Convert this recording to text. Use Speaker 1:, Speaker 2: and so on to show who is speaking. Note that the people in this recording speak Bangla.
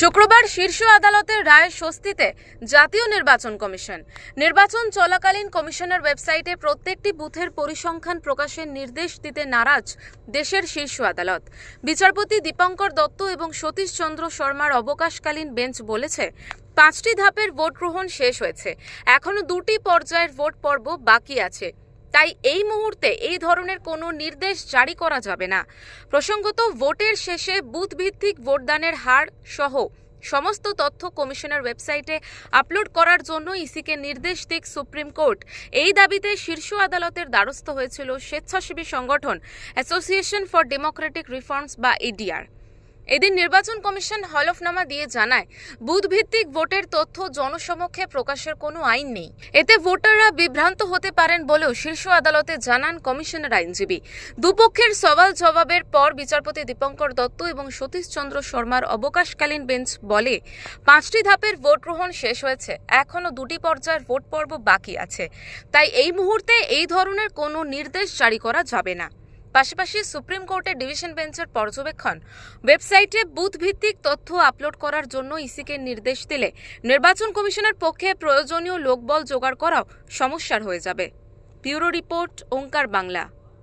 Speaker 1: শুক্রবার শীর্ষ আদালতের রায়ের স্বস্তিতে জাতীয় নির্বাচন কমিশন। নির্বাচন চলাকালীন কমিশনের ওয়েবসাইটে প্রত্যেকটি বুথের পরিসংখ্যান প্রকাশের নির্দেশ দিতে নারাজ দেশের শীর্ষ আদালত। বিচারপতি দীপঙ্কর দত্ত এবং সতীশ চন্দ্র শর্মার অবকাশকালীন বেঞ্চ বলেছে, পাঁচটি ধাপের ভোট গ্রহণ শেষ হয়েছে। এখনও দুটি পর্যায়ের ভোট পর্ব বাকি আছে। তাই এই মুহূর্তে এই ধরনের কোনো নির্দেশ জারি করা যাবে না। প্রসঙ্গত, ভোটের শেষে বুথ ভিত্তিক ভোটদানের হার সহ সমস্ত তথ্য কমিশনের ওয়েবসাইটে আপলোড করার জন্য ইসিকে নির্দেশ দিক সুপ্রিম কোর্ট। এই দাবিতে শীর্ষ আদালতের দ্বারস্থ হয়েছিল স্বেচ্ছাসেবী সংগঠন অ্যাসোসিয়েশন ফর ডেমোক্রেটিক রিফর্মস বা এডিআর। এদিন নির্বাচন কমিশন হলফনামা দিয়ে জানায় বুথ ভিত্তিক ভোটের তথ্য জনসমক্ষে প্রকাশের কোনো আইন নেই। এতে ভোটাররা বিভ্রান্ত হতে পারেন বলেও শীর্ষ আদালতে জানান কমিশনের আইনজীবী। দুপক্ষের সওয়াল জবাবের পর বিচারপতি দীপঙ্কর দত্ত এবং সতীশ চন্দ্র শর্মার অবকাশকালীন বেঞ্চ বলে, পাঁচটি ধাপের ভোট গ্রহণ শেষ হয়েছে এখনও দুটি পর্যায়ের ভোট পর্ব বাকি আছে। তাই এই মুহূর্তে এই ধরনের কোনো নির্দেশ জারি করা যাবে না। পাশাপাশি সুপ্রিম কোর্টের ডিভিশন বেঞ্চের পর্যবেক্ষণ। ওয়েবসাইটে বুথ ভিত্তিক তথ্য আপলোড করার জন্য ইসিকে নির্দেশ দিলে নির্বাচন কমিশনের পক্ষে প্রয়োজনীয় লোকবল জোগাড় করাও সমস্যার হয়ে যাবে। Bureau report, Omkar Bangla.